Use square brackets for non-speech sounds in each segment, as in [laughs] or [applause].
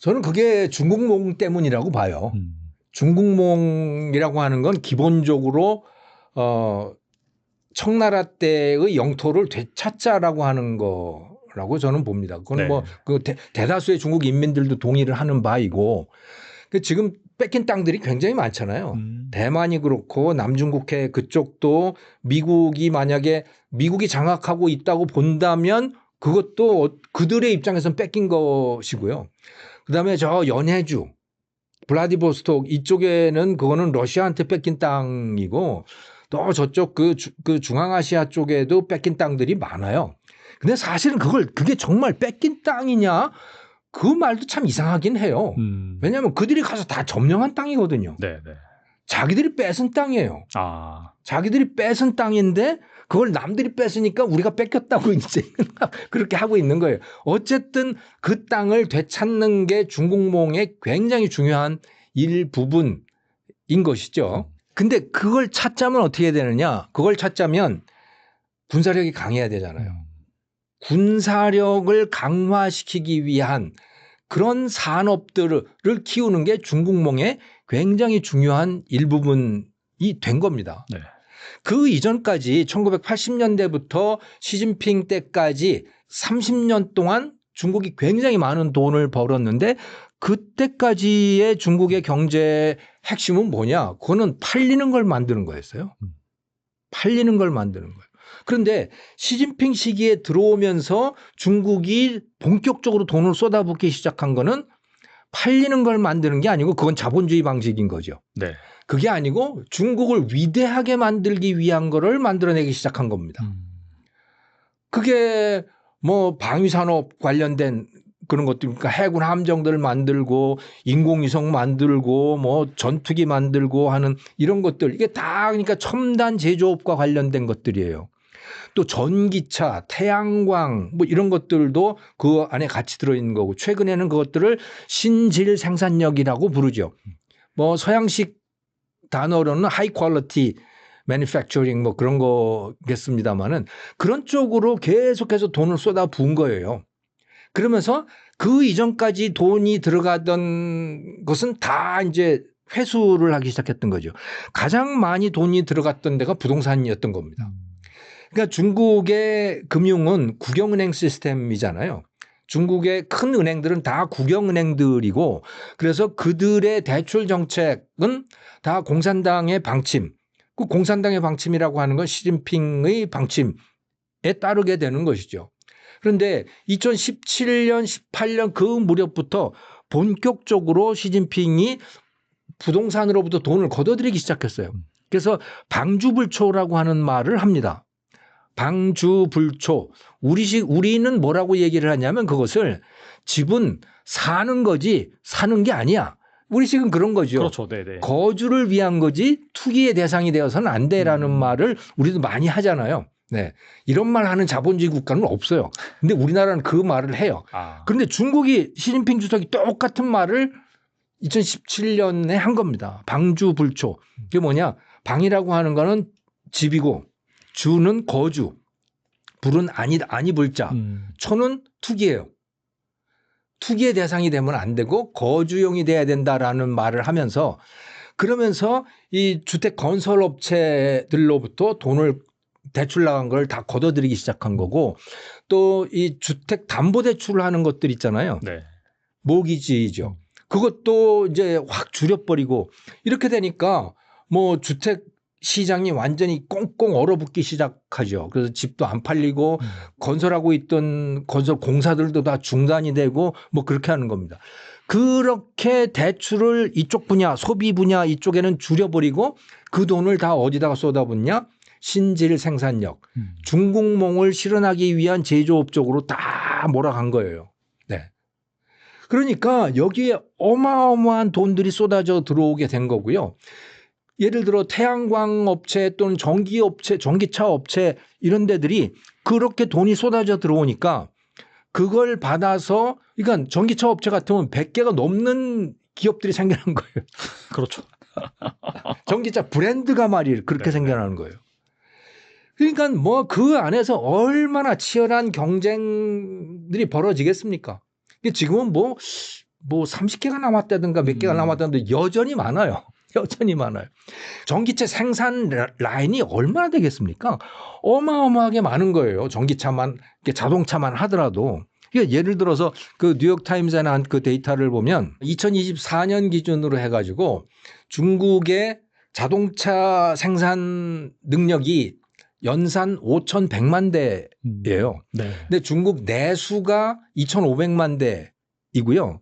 저는 그게 중국몽 때문이라고 봐요. 음. 중국몽이라고 하는 건 기본적으로 어 청나라 때의 영토를 되찾자라고 하는 거라고 저는 봅니다. 그건 네. 뭐그 대다수의 중국 인민들도 동의를 하는 바이고 그 지금 뺏긴 땅들이 굉장히 많잖아요. 음. 대만이 그렇고 남중국해 그쪽도 미국이 만약에 미국이 장악하고 있다고 본다면 그것도 어- 그들의 입장에서는 뺏긴 것이고요. 그다음에 저 연해주, 블라디보스톡 이쪽에는 그거는 러시아한테 뺏긴 땅이고 또 저쪽 그, 주- 그 중앙아시아 쪽에도 뺏긴 땅들이 많아요. 근데 사실은 그걸 그게 정말 뺏긴 땅이냐 그 말도 참 이상하긴 해요. 음. 왜냐하면 그들이 가서 다 점령한 땅이거든요. 네, 네. 자기들이 뺏은 땅이에요. 아, 자기들이 뺏은 땅인데 그걸 남들이 뺏으니까 우리가 뺏겼다고 [laughs] 이제 그렇게 하고 있는 거예요. 어쨌든 그 땅을 되찾는 게 중국몽의 굉장히 중요한 일부분인 것이죠. 근데 그걸 찾자면 어떻게 해야 되느냐? 그걸 찾자면 군사력이 강해야 되잖아요. 음. 군사력을 강화시키기 위한 그런 산업들을 키우는 게 중국몽의 굉장히 중요한 일부분이 된 겁니다. 네. 그 이전까지 1980년대부터 시진핑 때까지 30년 동안 중국이 굉장히 많은 돈을 벌었는데 그때까지의 중국의 경제 핵심은 뭐냐? 그거는 팔리는 걸 만드는 거였어요. 음. 팔리는 걸 만드는 거예요. 그런데 시진핑 시기에 들어오면서 중국이 본격적으로 돈을 쏟아붓기 시작한 거는 팔리는 걸 만드는 게 아니고 그건 자본주의 방식인 거죠. 네. 그게 아니고 중국을 위대하게 만들기 위한 거를 만들어내기 시작한 겁니다. 음. 그게 뭐 방위산업 관련된 그런 것들, 그러니까 해군 함정들 만들고 인공위성 만들고 뭐 전투기 만들고 하는 이런 것들 이게 다 그러니까 첨단 제조업과 관련된 것들이에요. 또 전기차, 태양광 뭐 이런 것들도 그 안에 같이 들어있는 거고 최근에는 그것들을 신질 생산력이라고 부르죠. 뭐 서양식 단어로는 하이 퀄리티 매니팩처링 뭐 그런 거겠습니다만은 그런 쪽으로 계속해서 돈을 쏟아 부은 거예요. 그러면서 그 이전까지 돈이 들어가던 것은 다 이제 회수를 하기 시작했던 거죠. 가장 많이 돈이 들어갔던 데가 부동산이었던 겁니다. 그러니까 중국의 금융은 국영은행 시스템이잖아요. 중국의 큰 은행들은 다 국영은행들이고 그래서 그들의 대출 정책은 다 공산당의 방침. 그 공산당의 방침이라고 하는 건 시진핑의 방침에 따르게 되는 것이죠. 그런데 2017년, 18년 그 무렵부터 본격적으로 시진핑이 부동산으로부터 돈을 걷어들이기 시작했어요. 그래서 방주불초라고 하는 말을 합니다. 방주불초. 우리식 우리는 뭐라고 얘기를 하냐면 그것을 집은 사는 거지 사는 게 아니야. 우리식은 그런 거죠. 그렇죠. 네, 네. 거주를 위한 거지 투기의 대상이 되어서는 안 돼라는 음. 말을 우리도 많이 하잖아요. 네. 이런 말 하는 자본주의 국가는 없어요. 근데 우리나라는 그 말을 해요. 아. 그런데 중국이 시진핑 주석이 똑같은 말을 2017년에 한 겁니다. 방주 불초. 이게 뭐냐? 방이라고 하는 거는 집이고 주는 거주. 불은 아니 아니 불자. 음. 초는 투기예요. 투기의 대상이 되면 안 되고 거주용이 돼야 된다라는 말을 하면서 그러면서 이 주택 건설 업체들로부터 돈을 대출 나간 걸 다 걷어들이기 시작한 거고 또 이 주택 담보 대출을 하는 것들 있잖아요. 네. 모기지죠. 그것도 이제 확 줄여버리고 이렇게 되니까 뭐 주택 시장이 완전히 꽁꽁 얼어붙기 시작하죠. 그래서 집도 안 팔리고 음. 건설하고 있던 건설 공사들도 다 중단이 되고 뭐 그렇게 하는 겁니다. 그렇게 대출을 이쪽 분야, 소비 분야 이쪽에는 줄여버리고 그 돈을 다 어디다가 쏟아붓냐? 신질 생산력, 음. 중국몽을 실현하기 위한 제조업 쪽으로 다 몰아간 거예요. 네. 그러니까 여기에 어마어마한 돈들이 쏟아져 들어오게 된 거고요. 예를 들어 태양광 업체 또는 전기 업체, 전기차 업체 이런 데들이 그렇게 돈이 쏟아져 들어오니까 그걸 받아서 그러니까 전기차 업체 같으면 100개가 넘는 기업들이 생겨난 거예요. [laughs] 그렇죠. [laughs] 전기차 브랜드가 말이에요. 그렇게 네. 생겨나는 거예요. 그러니까 뭐 그 안에서 얼마나 치열한 경쟁들이 벌어지겠습니까? 지금은 뭐 뭐 30개가 남았다든가 몇 개가 음. 남았다는데 여전히 많아요. [laughs] 여전히 많아요. 전기차 생산 라- 라인이 얼마나 되겠습니까? 어마어마하게 많은 거예요. 전기차만 자동차만 하더라도. 그러니까 예를 들어서 그 뉴욕 타임즈에 나온 그 데이터를 보면 2024년 기준으로 해가지고 중국의 자동차 생산 능력이 연산 5,100만 대예요. 네. 근데 중국 내수가 2,500만 대이고요.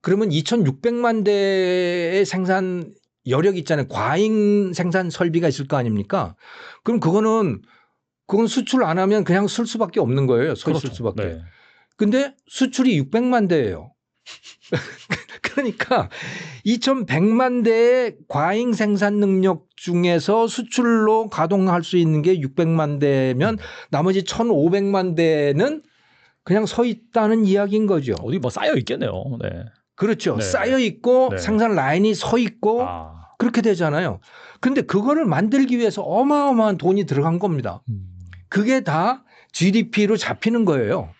그러면 2,600만 대의 생산 여력 있잖아요. 과잉 생산 설비가 있을 거 아닙니까? 그럼 그거는 그건 수출 안 하면 그냥 쓸 수밖에 없는 거예요. 서 있을 수밖에. 네. 근데 수출이 600만 대예요. [laughs] 그러니까 2,100만 대의 과잉 생산 능력 중에서 수출로 가동할 수 있는 게 600만 대면 나머지 1,500만 대는 그냥 서 있다는 이야기인 거죠. 어디 뭐 쌓여 있겠네요. 네. 그렇죠. 네. 쌓여 있고 네. 생산 라인이 서 있고 아. 그렇게 되잖아요. 근데 그거를 만들기 위해서 어마어마한 돈이 들어간 겁니다. 음. 그게 다 GDP로 잡히는 거예요.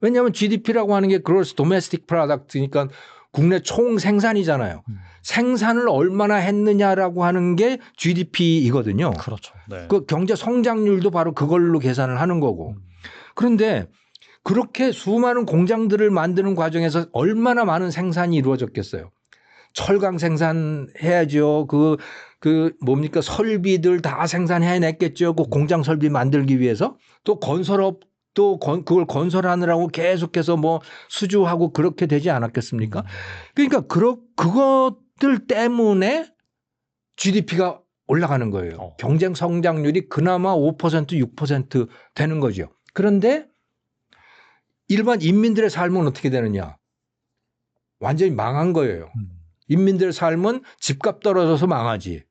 왜냐하면 GDP라고 하는 게 Gross Domestic Product니까 국내 총 생산이잖아요. 음. 생산을 얼마나 했느냐라고 하는 게 GDP이거든요. 그렇죠. 네. 그 경제 성장률도 바로 그걸로 계산을 하는 거고. 음. 그런데 그렇게 수많은 공장들을 만드는 과정에서 얼마나 많은 생산이 이루어졌겠어요. 철강 생산해야죠. 그, 그 뭡니까 설비들 다 생산해냈겠죠. 그 공장 설비 만들기 위해서 또 건설업도 건, 그걸 건설하느라고 계속해서 뭐 수주하고 그렇게 되지 않았겠습니까? 그러니까 그러, 그것들 때문에 GDP가 올라가는 거예요. 어. 경쟁 성장률이 그나마 5% 6% 되는 거죠. 그런데 일반 인민들의 삶은 어떻게 되느냐? 완전히 망한 거예요. 음. 인민들의 삶은 집값 떨어져서 망하지.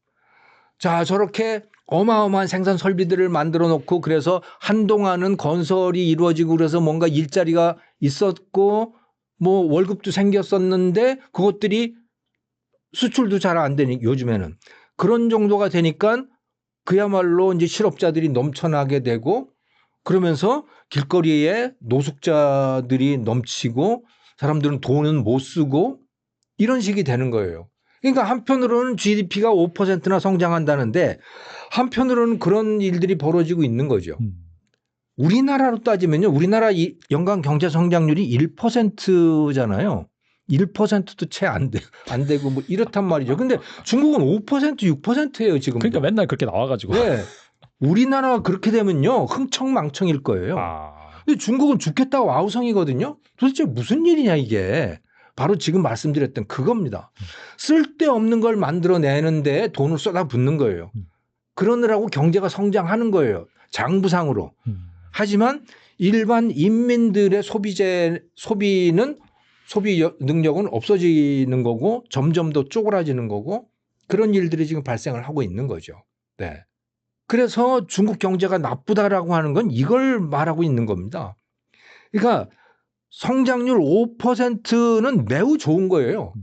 자, 저렇게 어마어마한 생산 설비들을 만들어 놓고 그래서 한동안은 건설이 이루어지고 그래서 뭔가 일자리가 있었고 뭐 월급도 생겼었는데 그것들이 수출도 잘 안 되니 요즘에는 그런 정도가 되니까 그야말로 이제 실업자들이 넘쳐나게 되고 그러면서 길거리에 노숙자들이 넘치고 사람들은 돈은 못 쓰고 이런 식이 되는 거예요. 그러니까 한편으로는 GDP가 5%나 성장한다는데 한편으로는 그런 일들이 벌어지고 있는 거죠. 음. 우리나라로 따지면요. 우리나라 이 연간 경제 성장률이 1%잖아요. 1%도 채 안 돼, 안 되고 뭐 이렇단 말이죠. 근데 중국은 5% 6%예요, 지금. 그러니까 맨날 그렇게 나와 가지고. 네. 우리나라가 그렇게 되면요. 흥청망청일 거예요. 아. 근데 중국은 죽겠다고 아우성이거든요. 도대체 무슨 일이냐 이게. 바로 지금 말씀드렸던 그겁니다. 쓸데없는 걸 만들어내는데 돈을 쏟아붓는 거예요. 음. 그러느라고 경제가 성장하는 거예요. 장부상으로. 음. 하지만 일반 인민들의 소비재 소비는 소비 여- 능력은 없어지는 거고 점점 더 쪼그라지는 거고 그런 일들이 지금 발생을 하고 있는 거죠. 네. 그래서 중국 경제가 나쁘다라고 하는 건 이걸 말하고 있는 겁니다. 그러니까 성장률 5%는 매우 좋은 거예요.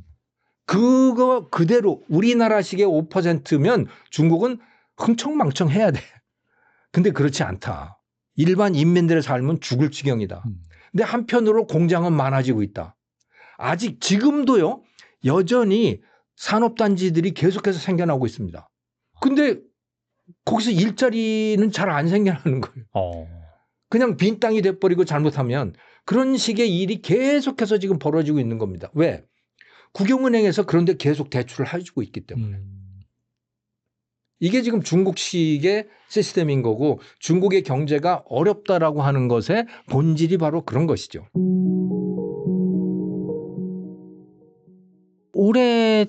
그거 그대로 우리나라식의 5%면 중국은 흥청망청 해야 돼. 근데 그렇지 않다. 일반 인민들의 삶은 죽을 지경이다. 음. 근데 한편으로 공장은 많아지고 있다. 아직 지금도요, 여전히 산업단지들이 계속해서 생겨나고 있습니다. 근데 거기서 일자리는 잘 안 생겨나는 거예요. 어. 그냥 빈 땅이 돼버리고 잘못하면 그런 식의 일이 계속해서 지금 벌어지고 있는 겁니다. 왜? 국영은행에서 그런데 계속 대출을 해주고 있기 때문에. 음. 이게 지금 중국식의 시스템인 거고 중국의 경제가 어렵다라고 하는 것의 본질이 바로 그런 것이죠. 올해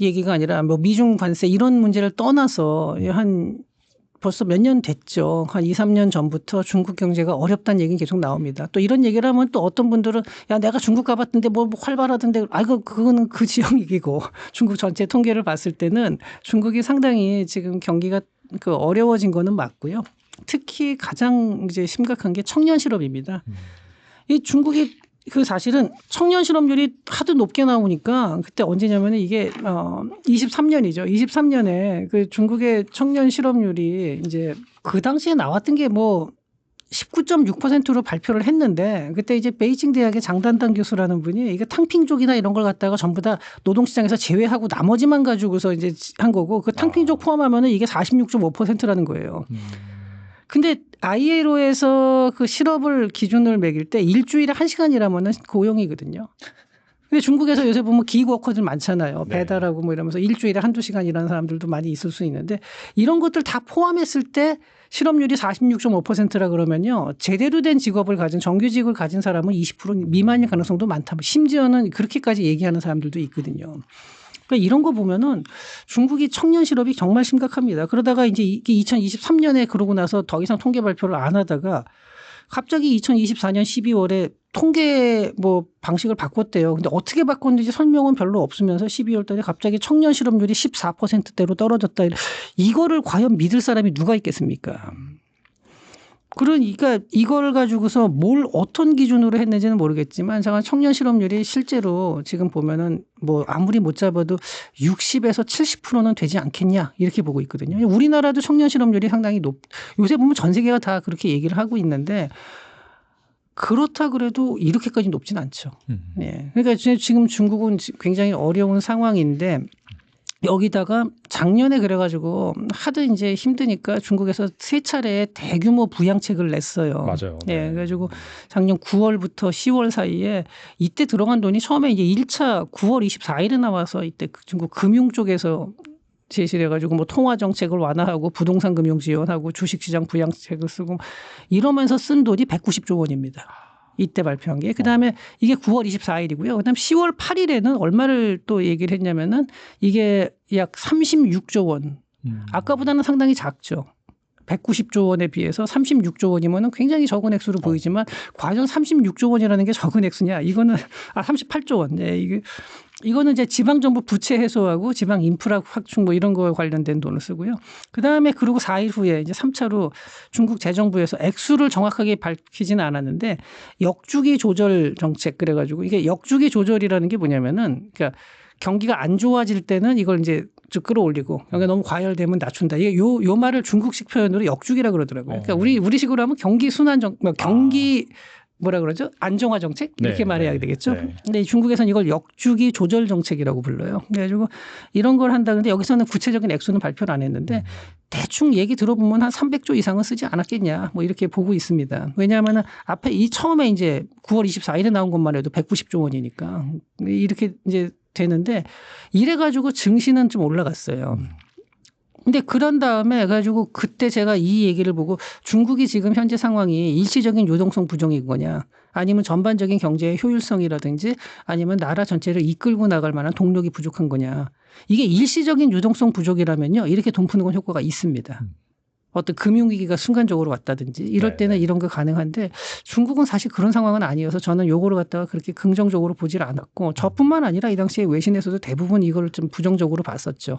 얘기가 아니라 뭐 미중 관세 이런 문제를 떠나서 한 벌써 몇 년 됐죠. 한 2, 3년 전부터 중국 경제가 어렵다는 얘기는 계속 나옵니다. 또 이런 얘기를 하면 또 어떤 분들은 야 내가 중국 가봤던데 뭐 활발하던데 아이고 그거는 그 [laughs] 지역 얘기고 중국 전체 통계를 봤을 때는 중국이 상당히 지금 경기가 그 어려워진 거는 맞고요. 특히 가장 이제 심각한 게 청년 실업입니다. 음. 이 중국이 그 사실은 청년 실업률이 하도 높게 나오니까 그때 언제냐면은 이게 어 23년이죠. 23년에 그 중국의 청년 실업률이 이제 그 당시에 나왔던 게뭐 19.6%로 발표를 했는데 그때 이제 베이징 대학의 장단단 교수라는 분이 이게 탕핑족이나 이런 걸 갖다가 전부 다 노동시장에서 제외하고 나머지만 가지고서 이제 한 거고 그 탕핑족 포함하면은 이게 46.5%라는 거예요. 음. 근데 ILO에서 그 실업을 기준을 매길 때 일주일에 한 시간이라면은 고용이거든요. 근데 중국에서 요새 보면 기워커들 많잖아요. 네. 배달하고 뭐 이러면서 일주일에 한두 시간 일하는 사람들도 많이 있을 수 있는데 이런 것들 다 포함했을 때 실업률이 46.5%라 그러면요. 제대로 된 직업을 가진 정규직을 가진 사람은 20% 미만일 가능성도 많다. 심지어는 그렇게까지 얘기하는 사람들도 있거든요. 그러니까 이런 거 보면은 중국이 청년 실업이 정말 심각합니다. 그러다가 이제 이게 2023년에 그러고 나서 더 이상 통계 발표를 안 하다가 갑자기 2024년 12월에 통계 뭐 방식을 바꿨대요. 근데 어떻게 바꿨는지 설명은 별로 없으면서 12월 달에 갑자기 청년 실업률이 14%대로 떨어졌다. 이거를 과연 믿을 사람이 누가 있겠습니까? 그러니까 이걸 가지고서 뭘 어떤 기준으로 했는지는 모르겠지만 잠깐 청년 실업률이 실제로 지금 보면은 뭐 아무리 못 잡아도 60에서 70%는 되지 않겠냐 이렇게 보고 있거든요. 우리나라도 청년 실업률이 상당히 높. 요새 보면 전 세계가 다 그렇게 얘기를 하고 있는데 그렇다 그래도 이렇게까지 높진 않죠. 음. 예. 그러니까 지- 지금 중국은 지- 굉장히 어려운 상황인데 여기다가 작년에 그래가지고 하도 이제 힘드니까 중국에서 세 차례 대규모 부양책을 냈어요. 맞아요. 예, 네. 그래가지고 작년 9월부터 10월 사이에 이때 들어간 돈이 처음에 이제 1차 9월 24일에 나와서 이때 그 중국 금융 쪽에서 제시를 해가지고 뭐 통화 정책을 완화하고 부동산 금융 지원하고 주식시장 부양책을 쓰고 이러면서 쓴 돈이 190조 원입니다. 이때 발표한 게. 그 다음에 이게 9월 24일이고요. 그 다음 10월 8일에는 얼마를 또 얘기를 했냐면은 이게 약 36조 원. 음. 아까보다는 상당히 작죠. 190조 원에 비해서 36조 원이면은 굉장히 적은 액수로 보이지만 과연 36조 원이라는 게 적은 액수냐? 이거는 아 38조 원. 네, 이게 이거는 이제 지방 정부 부채 해소하고 지방 인프라 확충 뭐 이런 거에 관련된 돈을 쓰고요. 그다음에 그리고 4일 후에 이제 3차로 중국 재정부에서 액수를 정확하게 밝히지는 않았는데 역주기 조절 정책 그래 가지고 이게 역주기 조절이라는 게 뭐냐면은 그러니까 경기가 안 좋아질 때는 이걸 이제 좀 끌어올리고 경기가 너무 과열되면 낮춘다. 이게 요, 요 말을 중국식 표현으로 역주기라 그러더라고요. 그러니까 어. 우리 우리식으로 하면 경기 순환 정뭐 경기 뭐라 그러죠? 안정화 정책 이렇게 네, 말해야 네, 되겠죠. 네. 근데 중국에서는 이걸 역주기 조절 정책이라고 불러요. 그래가지고 이런 걸 한다. 근데 여기서는 구체적인 액수는 발표를 안 했는데 음. 대충 얘기 들어보면 한 300조 이상은 쓰지 않았겠냐. 뭐 이렇게 보고 있습니다. 왜냐하면은 앞에 이 처음에 이제 9월 24일에 나온 것만 해도 190조 원이니까 이렇게 이제 되는데 이래가지고 증시는 좀 올라갔어요. 근데 그런 다음에 가지고 그때 제가 이 얘기를 보고 중국이 지금 현재 상황이 일시적인 유동성 부족인 거냐 아니면 전반적인 경제의 효율성이라든지 아니면 나라 전체를 이끌고 나갈 만한 동력이 부족한 거냐 이게 일시적인 유동성 부족이라면요 이렇게 돈 푸는 건 효과가 있습니다. 음. 어떤 금융위기가 순간적으로 왔다든지 이럴 네, 때는 네. 이런 거 가능한데 중국은 사실 그런 상황은 아니어서 저는 요거를 갖다가 그렇게 긍정적으로 보질 않았고 저뿐만 아니라 이 당시에 외신에서도 대부분 이걸 좀 부정적으로 봤었죠.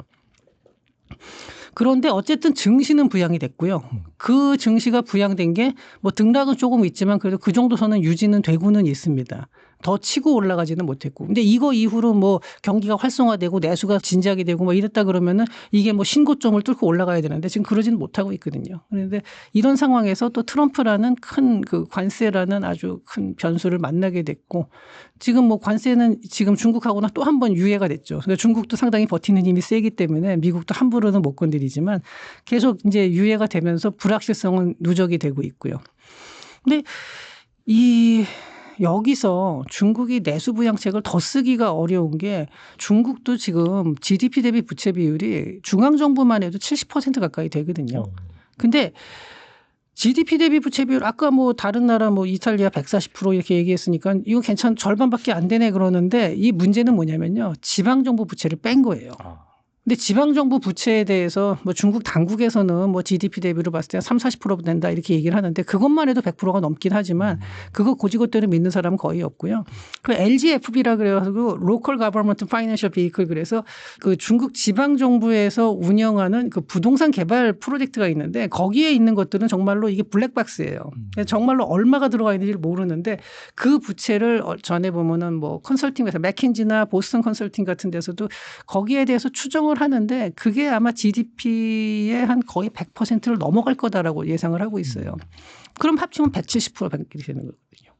그런데 어쨌든 증시는 부양이 됐고요. 그 증시가 부양된 게 뭐 등락은 조금 있지만 그래도 그 정도 선은 유지는 되고는 있습니다. 더 치고 올라가지는 못했고. 근데 이거 이후로 뭐 경기가 활성화되고 내수가 진작이 되고 뭐 이랬다 그러면은 이게 뭐 신고점을 뚫고 올라가야 되는데 지금 그러지는 못하고 있거든요. 그런데 이런 상황에서 또 트럼프라는 큰 그 관세라는 아주 큰 변수를 만나게 됐고 지금 뭐 관세는 지금 중국하고는 또 한 번 유예가 됐죠. 그러니까 중국도 상당히 버티는 힘이 세기 때문에 미국도 함부로는 못 건드리지만 계속 이제 유예가 되면서 불확실성은 누적이 되고 있고요. 근데 이 여기서 중국이 내수 부양책을 더 쓰기가 어려운 게 중국도 지금 GDP 대비 부채 비율이 중앙 정부만 해도 70% 가까이 되거든요. 어. 근데 GDP 대비 부채 비율 아까 뭐 다른 나라 뭐 이탈리아 140% 이렇게 얘기했으니까 이거 괜찮 절반밖에 안 되네 그러는데 이 문제는 뭐냐면요. 지방 정부 부채를 뺀 거예요. 아. 근데 지방 정부 부채에 대해서 뭐 중국 당국에서는 뭐 GDP 대비로 봤을 때 3, 40% 된다 이렇게 얘기를 하는데 그것만 해도 100%가 넘긴 하지만 그거 고지고대로 믿는 사람은 거의 없고요. 그 LGFB라 그래가지고 Local Government Financial Vehicle 그래서 그 중국 지방 정부에서 운영하는 그 부동산 개발 프로젝트가 있는데 거기에 있는 것들은 정말로 이게 블랙박스예요. 정말로 얼마가 들어가 있는지를 모르는데 그 부채를 어, 전에 보면은 뭐 컨설팅 회사 맥킨지나 보스턴 컨설팅 같은 데서도 거기에 대해서 추정을 예상을 하는데 그게 아마 GDP의 한 거의 100%를 넘어갈 거다라고 예상을 하고 있어요. 그럼 합치면 170%가 되는 거거든요.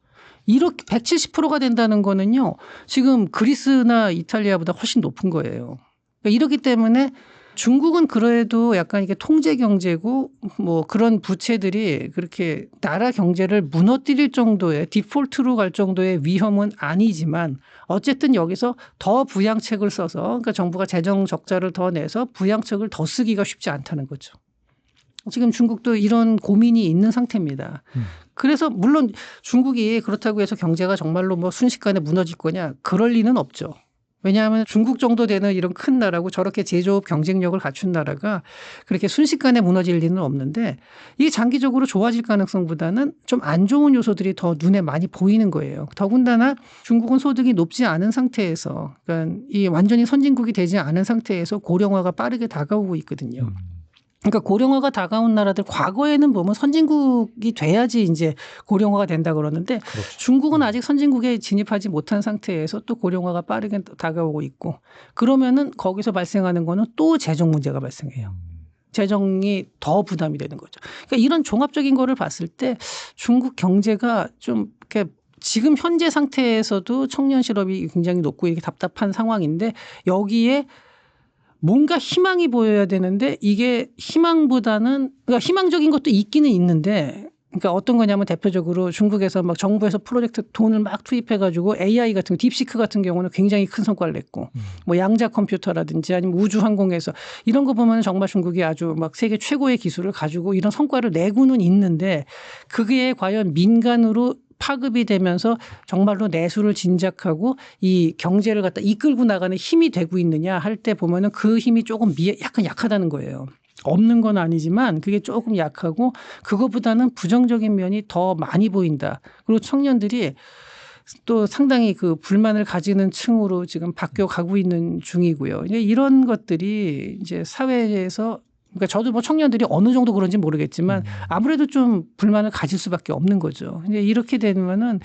이렇게 170%가 된다는 거는요. 지금 그리스나 이탈리아보다 훨씬 높은 거예요. 그러니까 이렇기 때문에 중국은 그래도 약간 이게 통제 경제고 뭐 그런 부채들이 그렇게 나라 경제를 무너뜨릴 정도의 디폴트로 갈 정도의 위험은 아니지만 어쨌든 여기서 더 부양책을 써서 그러니까 정부가 재정 적자를 더 내서 부양책을 더 쓰기가 쉽지 않다는 거죠. 지금 중국도 이런 고민이 있는 상태입니다. 음. 그래서 물론 중국이 그렇다고 해서 경제가 정말로 뭐 순식간에 무너질 거냐 그럴 리는 없죠. 왜냐하면 중국 정도 되는 이런 큰 나라고 저렇게 제조업 경쟁력을 갖춘 나라가 그렇게 순식간에 무너질 리는 없는데 이게 장기적으로 좋아질 가능성보다는 좀 안 좋은 요소들이 더 눈에 많이 보이는 거예요. 더군다나 중국은 소득이 높지 않은 상태에서 그러니까 이 완전히 선진국이 되지 않은 상태에서 고령화가 빠르게 다가오고 있거든요. 음. 그러니까 고령화가 다가온 나라들 과거에는 보면 선진국이 돼야지 이제 고령화가 된다 그러는데 그렇죠. 중국은 아직 선진국에 진입하지 못한 상태에서 또 고령화가 빠르게 다가오고 있고 그러면은 거기서 발생하는 거는 또 재정 문제가 발생해요. 재정이 더 부담이 되는 거죠. 그러니까 이런 종합적인 거를 봤을 때 중국 경제가 좀 이렇게 지금 현재 상태에서도 청년 실업이 굉장히 높고 이렇게 답답한 상황인데 여기에 뭔가 희망이 보여야 되는데 이게 희망보다는 그러니까 희망적인 것도 있기는 있는데 그러니까 어떤 거냐면 대표적으로 중국에서 막 정부에서 프로젝트 돈을 막 투입해 가지고 AI 같은 거, 딥시크 같은 경우는 굉장히 큰 성과를 냈고 음. 뭐 양자 컴퓨터라든지 아니면 우주 항공에서 이런 거 보면 정말 중국이 아주 막 세계 최고의 기술을 가지고 이런 성과를 내고는 있는데 그게 과연 민간으로 파급이 되면서 정말로 내수를 진작하고 이 경제를 갖다 이끌고 나가는 힘이 되고 있느냐 할 때 보면은 그 힘이 조금 미 약간 약하다는 거예요. 없는 건 아니지만 그게 조금 약하고 그거보다는 부정적인 면이 더 많이 보인다. 그리고 청년들이 또 상당히 그 불만을 가지는 층으로 지금 바뀌어 가고 있는 중이고요. 이런 것들이 이제 사회에서 그러니까 저도 뭐 청년들이 어느 정도 그런지 모르겠지만 아무래도 좀 불만을 가질 수밖에 없는 거죠. 이제 이렇게 되면은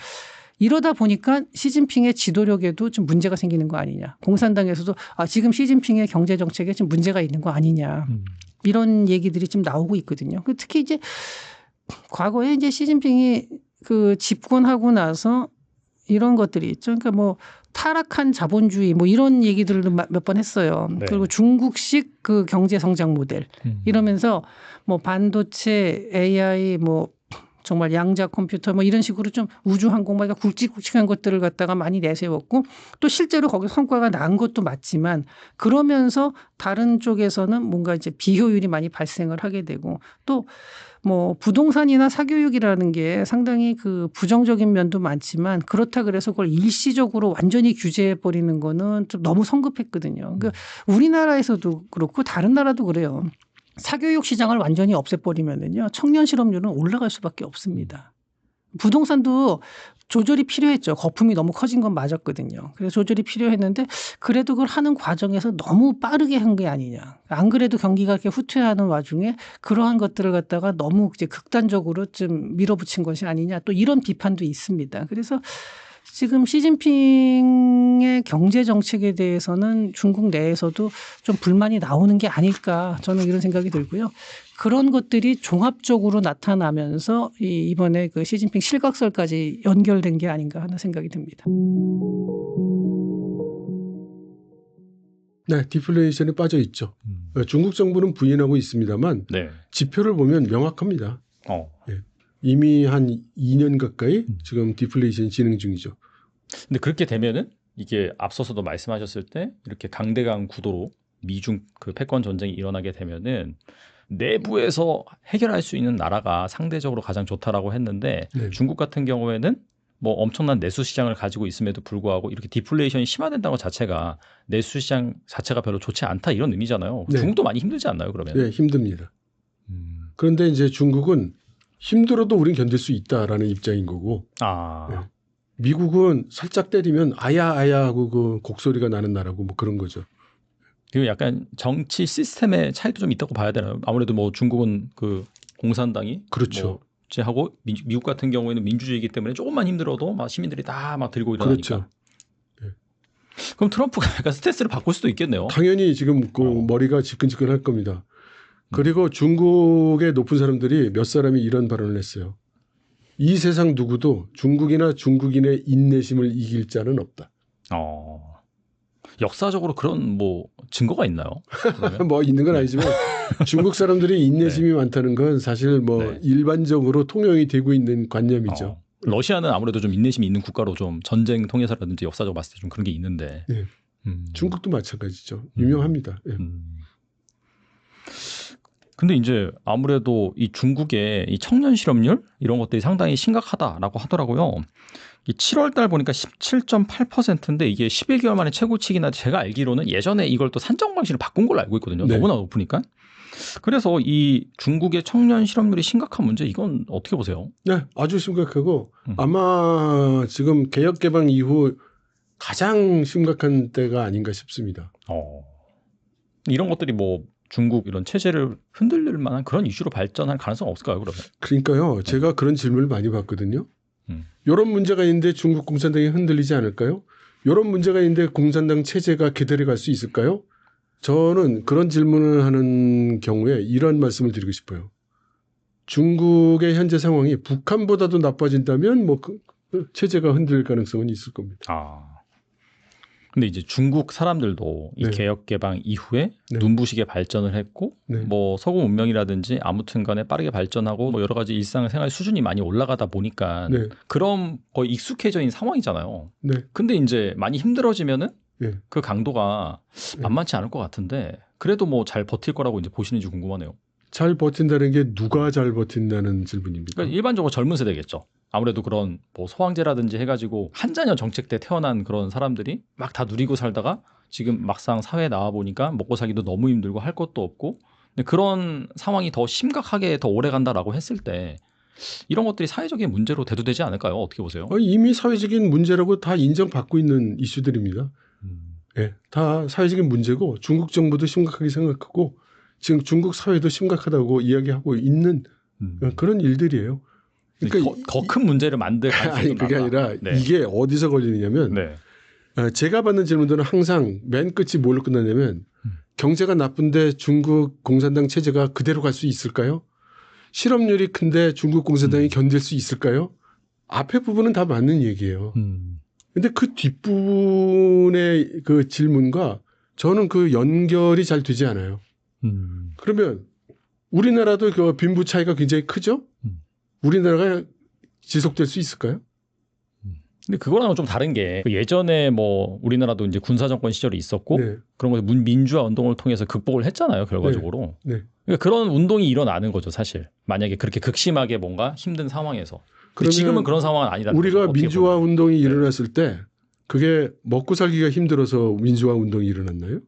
이러다 보니까 시진핑의 지도력에도 좀 문제가 생기는 거 아니냐. 공산당에서도 아, 지금 시진핑의 경제 정책에 좀 문제가 있는 거 아니냐. 음. 이런 얘기들이 좀 나오고 있거든요. 그 특히 이제 과거에 이제 시진핑이 그 집권하고 나서 이런 것들이 있죠. 그러니까 뭐 타락한 자본주의 뭐 이런 얘기들을 몇번 했어요. 네. 그리고 중국식 그 경제 성장 모델 음. 이러면서 뭐 반도체, AI 뭐 정말 양자 컴퓨터 뭐 이런 식으로 좀 우주 항공 막 굵직굵직한 것들을 갖다가 많이 내세웠고 또 실제로 거기 성과가 난 것도 맞지만 그러면서 다른 쪽에서는 뭔가 이제 비효율이 많이 발생을 하게 되고 또 뭐 부동산이나 사교육이라는 게 상당히 그 부정적인 면도 많지만 그렇다 그래서 그걸 일시적으로 완전히 규제해 버리는 거는 좀 너무 성급했거든요. 그러니까 우리나라에서도 그렇고 다른 나라도 그래요. 사교육 시장을 완전히 없애버리면은요 청년 실업률은 올라갈 수밖에 없습니다. 부동산도 조절이 필요했죠. 거품이 너무 커진 건 맞았거든요. 그래서 조절이 필요했는데 그래도 그걸 하는 과정에서 너무 빠르게 한 게 아니냐. 안 그래도 경기가 이렇게 후퇴하는 와중에 그러한 것들을 갖다가 너무 이제 극단적으로 좀 밀어붙인 것이 아니냐. 또 이런 비판도 있습니다. 그래서 지금 시진핑의 경제 정책에 대해서는 중국 내에서도 좀 불만이 나오는 게 아닐까 저는 이런 생각이 들고요. 그런 것들이 종합적으로 나타나면서 이 이번에 그 시진핑 실각설까지 연결된 게 아닌가 하는 생각이 듭니다. 네, 디플레이션에 빠져 있죠. 음. 중국 정부는 부인하고 있습니다만 네. 지표를 보면 명확합니다. 어. 이미 한 2년 가까이 음. 지금 디플레이션 진행 중이죠. 근데 그렇게 되면은 이게 앞서서도 말씀하셨을 때 이렇게 강대강 구도로 미중 그 패권 전쟁이 일어나게 되면은 내부에서 해결할 수 있는 나라가 상대적으로 가장 좋다라고 했는데 네. 중국 같은 경우에는 뭐 엄청난 내수 시장을 가지고 있음에도 불구하고 이렇게 디플레이션이 심화된다는 것 자체가 내수 시장 자체가 별로 좋지 않다 이런 의미잖아요. 네. 중국도 많이 힘들지 않나요, 그러면? 네, 힘듭니다. 음. 그런데 이제 중국은 힘들어도 우린 견딜 수 있다라는 입장인 거고 아. 네. 미국은 살짝 때리면 아야 아야 하고 그 곡소리가 나는 나라고 뭐 그런 거죠. 그리고 약간 정치 시스템의 차이도 좀 있다고 봐야 되나요? 아무래도 뭐 중국은 그 공산당이 그렇죠. 뭐 하고 미 국 같은 경우에는 민주주의이기 때문에 조금만 힘들어도 막 시민들이 다 막 들고 일어나니까. 그렇죠. 예. 그럼 트럼프가 [laughs] 약간 스탠스를 바꿀 수도 있겠네요. 당연히 지금 그 어. 머리가 지끈지끈할 겁니다. 음. 그리고 중국의 높은 사람들이 몇 사람이 이런 발언을 했어요. 이 세상 누구도 중국이나 중국인의 인내심을 이길 자는 없다. 어. 역사적으로 그런 뭐 증거가 있나요? [laughs] 뭐 있는 건 아니지만 중국 사람들이 인내심이 많다는 건 사실 뭐 네. 일반적으로 통용이 되고 있는 관념이죠. 어. 러시아는 아무래도 좀 인내심이 있는 국가로 좀 전쟁 통해서라든지 역사적으로 봤을 때 좀 그런 게 있는데. 예. 음. 중국도 마찬가지죠. 유명합니다. 예. 음. 근데 이제 아무래도 이 중국의 이 청년 실업률 이런 것들이 상당히 심각하다라고 하더라고요. 이 7월 달 보니까 17.8%인데 이게 11개월 만에 최고치기나 제가 알기로는 예전에 이걸 또 산정 방식을 바꾼 걸로 알고 있거든요. 네. 너무나 높으니까. 그래서 이 중국의 청년 실업률이 심각한 문제 이건 어떻게 보세요? 네, 아주 심각하고 음. 아마 지금 개혁 개방 이후 가장 심각한 때가 아닌가 싶습니다. 어. 이런 것들이 뭐 중국 이런 체제를 흔들릴 만한 그런 이슈로 발전할 가능성 없을까요? 그러면? 그러니까요. 제가 그런 질문을 많이 받거든요. 음. 이런 문제가 있는데 중국 공산당이 흔들리지 않을까요? 이런 문제가 있는데 공산당 체제가 기다려 갈 수 있을까요? 저는 그런 질문을 하는 경우에 이런 말씀을 드리고 싶어요. 중국의 현재 상황이 북한보다도 나빠진다면 뭐 그, 그 체제가 흔들릴 가능성은 있을 겁니다. 아. 근데 이제 중국 사람들도 이 네. 개혁 개방 이후에 네. 눈부시게 발전을 했고 네. 뭐 서구 문명이라든지 아무튼간에 빠르게 발전하고 뭐 여러 가지 일상생활 수준이 많이 올라가다 보니까 네, 그런 거의 익숙해져 있는 상황이잖아요. 네, 근데 이제 많이 힘들어지면은 네. 그 강도가 네. 만만치 않을 것 같은데 그래도 뭐 잘 버틸 거라고 이제 보시는지 궁금하네요. 잘 버틴다는 게 누가 잘 버틴다는 질문입니다. 그러니까 일반적으로 젊은 세대겠죠. 아무래도 그런 뭐 소황제라든지 해가지고 한자녀 정책 때 태어난 그런 사람들이 막 다 누리고 살다가 지금 막상 사회에 나와 보니까 먹고 살기도 너무 힘들고 할 것도 없고 근데 그런 상황이 더 심각하게 더 오래 간다라고 했을 때 이런 것들이 사회적인 문제로 대두되지 않을까요? 어떻게 보세요? 어, 이미 사회적인 문제라고 다 인정받고 있는 이슈들입니다. 음. 예, 다 사회적인 문제고 중국 정부도 심각하게 생각하고 지금 중국 사회도 심각하다고 이야기하고 있는 음. 그런 일들이에요. 그러니까 더큰 문제를 만들 아니 그게 많다. 아니라 네. 이게 어디서 걸리느냐면 네. 어, 제가 받는 질문들은 항상 맨 끝이 뭘로 끝나냐면 음. 경제가 나쁜데 중국 공산당 체제가 그대로 갈 수 있을까요? 실업률이 큰데 중국 공산당이 음. 견딜 수 있을까요? 앞에 부분은 다 맞는 얘기예요. 음. 근데 그 뒷부분의 그 질문과 저는 그 연결이 잘 되지 않아요. 음. 그러면 우리나라도 그 빈부 차이가 굉장히 크죠? 음. 우리나라가 지속될 수 있을까요? 근데 그거랑은 좀 다른 게그 예전에 뭐 우리나라도 이제 군사 정권 시절이 있었고 네. 그런 문- 민주화 운동을 통해서 극복을 했잖아요 결과적으로. 네. 네. 그러니까 그런 운동이 일어나는 거죠 사실. 만약에 그렇게 극심하게 뭔가 힘든 상황에서. 근데 지금은 그런 상황은 아니다. 우리가 민주화 운동이 네. 일어났을 때 그게 먹고 살기가 힘들어서 민주화 운동이 일어났나요?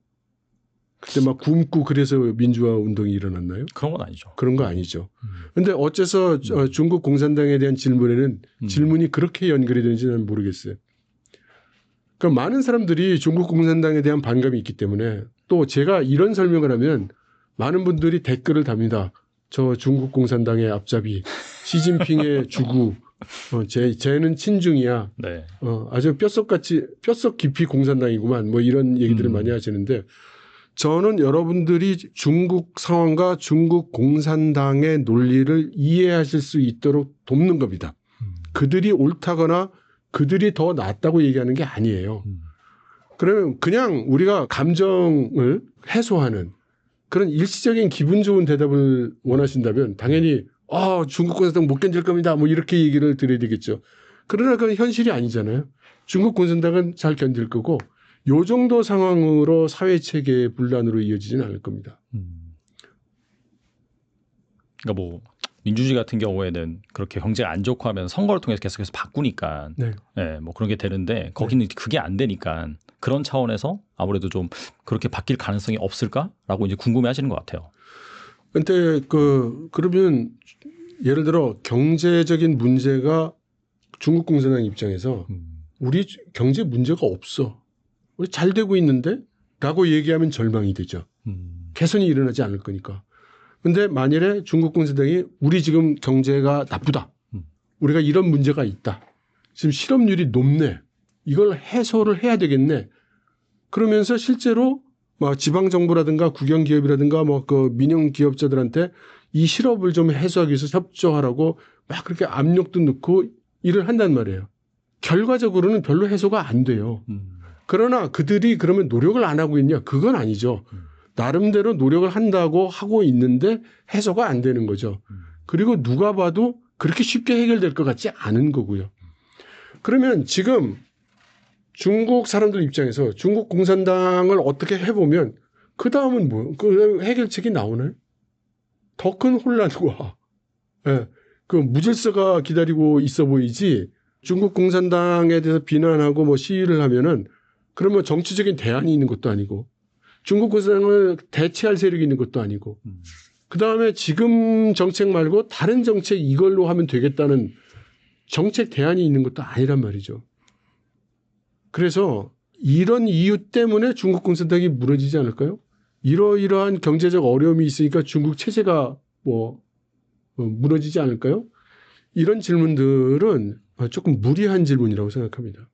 그때 막 굶고 그래서 민주화 운동이 일어났나요? 그런 건 아니죠. 그런 거 아니죠. 음. 근데 어째서 저 중국 공산당에 대한 질문에는 음. 질문이 그렇게 연결이 되는지는 모르겠어요. 그러니까 많은 사람들이 중국 공산당에 대한 반감이 있기 때문에 또 제가 이런 설명을 하면 많은 분들이 댓글을 답니다. 저 중국 공산당의 앞잡이, 시진핑의 주구, 어, 제, 쟤는 친중이야. 네. 어, 아주 뼛속같이, 뼛속 깊이 공산당이구만. 뭐 이런 얘기들을 음. 많이 하시는데 저는 여러분들이 중국 상황과 중국 공산당의 논리를 이해하실 수 있도록 돕는 겁니다. 음. 그들이 옳다거나 그들이 더 낫다고 얘기하는 게 아니에요. 음. 그러면 그냥 우리가 감정을 해소하는 그런 일시적인 기분 좋은 대답을 원하신다면 당연히 아 중국 공산당 못 견딜 겁니다. 뭐 이렇게 얘기를 드려야 되겠죠. 그러나 그건 현실이 아니잖아요. 중국 공산당은 잘 견딜 거고 요 정도 상황으로 사회 체계의 분란으로 이어지지는 않을 겁니다. 음. 그러니까 뭐 민주주의 같은 경우에는 그렇게 경제가 안 좋고 하면 선거를 통해서 계속해서 바꾸니까 네. 예, 뭐 그런 게 되는데 거기는 그게 안 되니까 그런 차원에서 아무래도 좀 그렇게 바뀔 가능성이 없을까라고 이제 궁금해 하시는 것 같아요. 근데 그 그러면 예를 들어 경제적인 문제가 중국 공산당 입장에서 음. 우리 경제 문제가 없어. 우리 잘 되고 있는데? 라고 얘기하면 절망이 되죠. 음. 개선이 일어나지 않을 거니까. 근데 만일에 중국 공산당이 우리 지금 경제가 나쁘다. 음. 우리가 이런 문제가 있다. 지금 실업률이 높네. 이걸 해소를 해야 되겠네. 그러면서 실제로 뭐 지방 정부라든가 국영 기업이라든가 뭐 그 민영 기업자들한테 이 실업을 좀 해소하기 위해서 협조하라고 막 그렇게 압력도 넣고 일을 한단 말이에요. 결과적으로는 별로 해소가 안 돼요. 음. 그러나 그들이 그러면 노력을 안 하고 있냐? 그건 아니죠. 음. 나름대로 노력을 한다고 하고 있는데 해소가 안 되는 거죠. 음. 그리고 누가 봐도 그렇게 쉽게 해결될 것 같지 않은 거고요. 그러면 지금 중국 사람들 입장에서 중국 공산당을 어떻게 해보면 그 다음은 뭐, 그 해결책이 나오나요? 더 큰 혼란과, [laughs] 예, 그 무질서가 기다리고 있어 보이지 중국 공산당에 대해서 비난하고 뭐 시위를 하면은 그러면 정치적인 대안이 있는 것도 아니고 중국 공산당을 대체할 세력이 있는 것도 아니고 음. 그 다음에 지금 정책 말고 다른 정책 이걸로 하면 되겠다는 정책 대안이 있는 것도 아니란 말이죠. 그래서 이런 이유 때문에 중국 공산당이 무너지지 않을까요? 이러이러한 경제적 어려움이 있으니까 중국 체제가 뭐 어, 무너지지 않을까요? 이런 질문들은 조금 무리한 질문이라고 생각합니다.